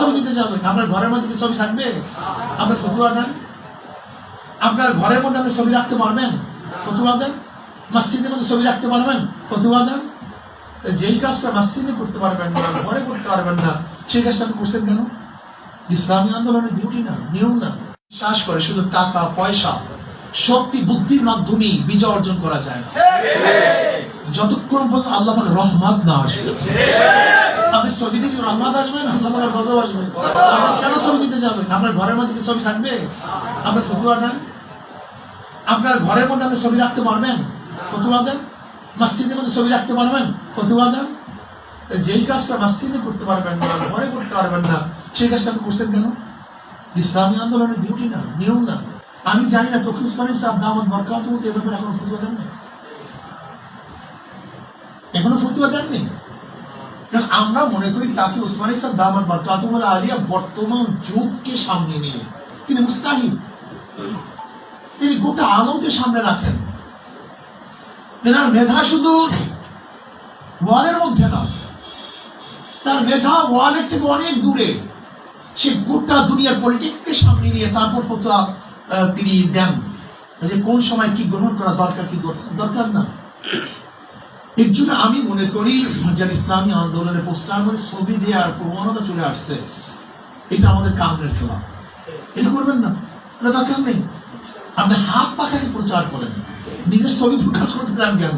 ছবি দিতে যাবেন আপনার ঘরের মধ্যে কি ছবি থাকবে? আপনার ফতুয়া দেন। আপনার ঘরের মধ্যে আপনি ছবি রাখতে পারবেন? ফতুয়া দেন। মসজিদের মধ্যে ছবি রাখতে পারবেন? ফতুয়া দেন। যেই কাজটা মসজিদে করতে পারবেন না ঘরে করতে পারবেন না সেই কাজটা আপনি করছেন কেন? ইসলামী আন্দোলনের ডিউটি না নিয়ম না। বিশ্বাস করে শুধু টাকা পয়সা শক্তি বুদ্ধির মাধ্যমেই বিজয় অর্জন করা যায় না। যতক্ষণ পর্যন্ত আল্লাহ রহমত না আসবে আপনি ছবি রহমত আসবে না? আল্লাহ পাকের গজব কেন ছবি দিতে যাবেন? আপনার ঘরের মধ্যে কি ছবি থাকবে? আপনার ফতুয়া দেন। আপনার ঘরের মধ্যে আপনি ছবি রাখতে পারবেন? ফতুয়া দেন। মসজিদের মধ্যে ছবি রাখতে পারবেন? ফতুয়া দেন। যেই কাজটা মসজিদে করতে পারবেন না, ঘরে করতে পারবেন না, সেই কাজটা আপনি করছেন কেন? ইসলামী আন্দোলনের ডিউটি না, নিয়ম না। আমি জানি না তখন উসমানী বরকাত এখনও ফতুয়া দেননি? এখনও ফতুয়া দেননি? আমরা মনে করি তাকে উসমানী সাহেব দামত বরকাত আলিয়া বর্তমান যুগকে সামনে নিয়ে, তিনি মুস্তাহিদ। তিনি গোটা আলমকে সামনে রাখেন। তেনার মেধা শুধু ওয়ালের মধ্যে না, তার মেধা ওয়ালের থেকে অনেক দূরে। সে গোটা দুনিয়ার পলিটিক্সকে সামনে নিয়ে তারপর ফতোয়া তিনি দেন। যে কোন সময় কি গ্রহণ করা দরকার, কি দর- দরকার না। এর জন্য আমি মনে করি যে ইসলামী আন্দোলনের পোস্টার মধ্যে ছবি দেওয়ার প্রবণতা চলে আসছে, এটা আমাদের কামনের খেলা। এটা করবেন না, এটা দরকার নেই। আপনি হাত পাখাকে প্রচার করেন, নিজের ছবি প্রকাশ করতে চান কেন?